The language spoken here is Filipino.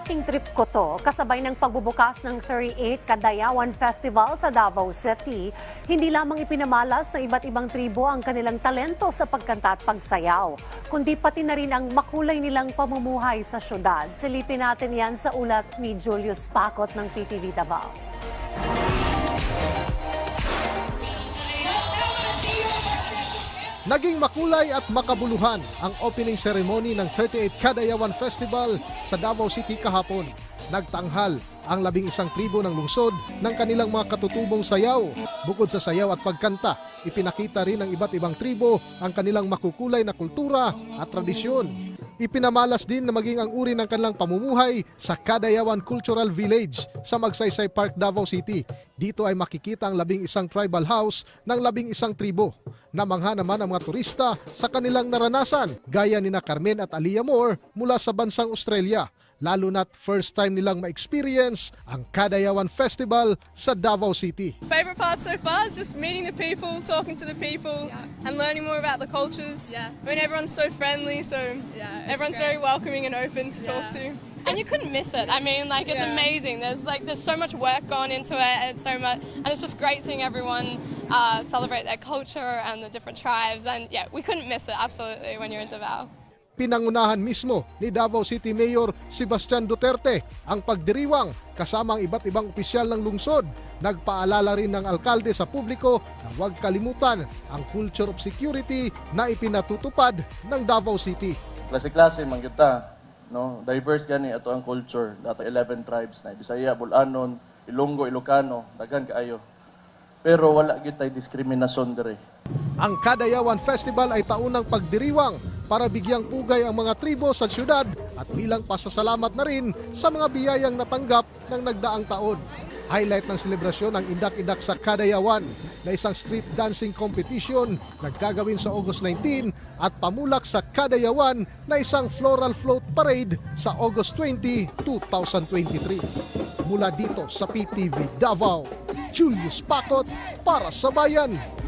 Dating trip ko to, kasabay ng pagbubukas ng 38 Kadayawan Festival sa Davao City. Hindi lamang ipinamalas ng iba't ibang tribo ang kanilang talento sa pagkanta at pagsayaw, kundi pati na rin ang makulay nilang pamumuhay sa syudad. Silipin natin yan sa ulat ni Julius Pacot ng PTV Davao. Naging makulay at makabuluhan ang opening ceremony ng 38 Kadayawan Festival sa Davao City kahapon. Nagtanghal ang labing isang tribo ng lungsod ng kanilang mga katutubong sayaw. Bukod sa sayaw at pagkanta, ipinakita rin ng iba't ibang tribo ang kanilang makukulay na kultura at tradisyon. Ipinamalas din na maging ang uri ng kanilang pamumuhay sa Kadayawan Cultural Village sa Magsaysay Park, Davao City. Dito ay makikita ang labing isang tribal house ng labing isang tribo. Namangha naman ang mga turista sa kanilang naranasan gaya ni na Carmen at Aliyah Moore mula sa bansang Australia. Lalo na't first time nilang ma-experience ang Kadayawan Festival sa Davao City. Favorite part so far is just meeting the people, talking to the people, Yeah. and learning more about the cultures. Yes. I mean, everyone's so friendly, so Yeah, everyone's great. very welcoming and open to talk Yeah. to. And you couldn't miss it. I mean, like it's Yeah. amazing. There's like there's so much work gone into it, and it's so much, and it's just great seeing everyone uh, celebrate their culture and the different tribes. And yeah, we couldn't miss it absolutely when you're in Davao. Pinangunahan mismo ni Davao City Mayor Sebastian Duterte ang pagdiriwang kasama ang iba't ibang opisyal ng lungsod. Nagpaalala rin ng alkalde sa publiko na huwag kalimutan ang culture of security na ipinatutupad ng Davao City. klase-klase man kita, no? Diverse gani ato ang culture. Dato 11 tribes na Bisaya, Bulanon, Ilonggo, Ilocano, daghan kaayo. Pero wala gid tay diskriminasyon dire. Ang Kadayawan Festival ay taunang pagdiriwang para bigyang pugay ang mga tribo sa syudad at bilang pasasalamat na rin sa mga biyayang natanggap ng nagdaang taon. Highlight ng selebrasyon ang Indak-Indak sa Kadayawan na isang street dancing competition na gagawin sa August 19 at pamulak sa Kadayawan na isang floral float parade sa August 20, 2023. Mula dito sa PTV Davao, Julius Pakot para sa Bayan.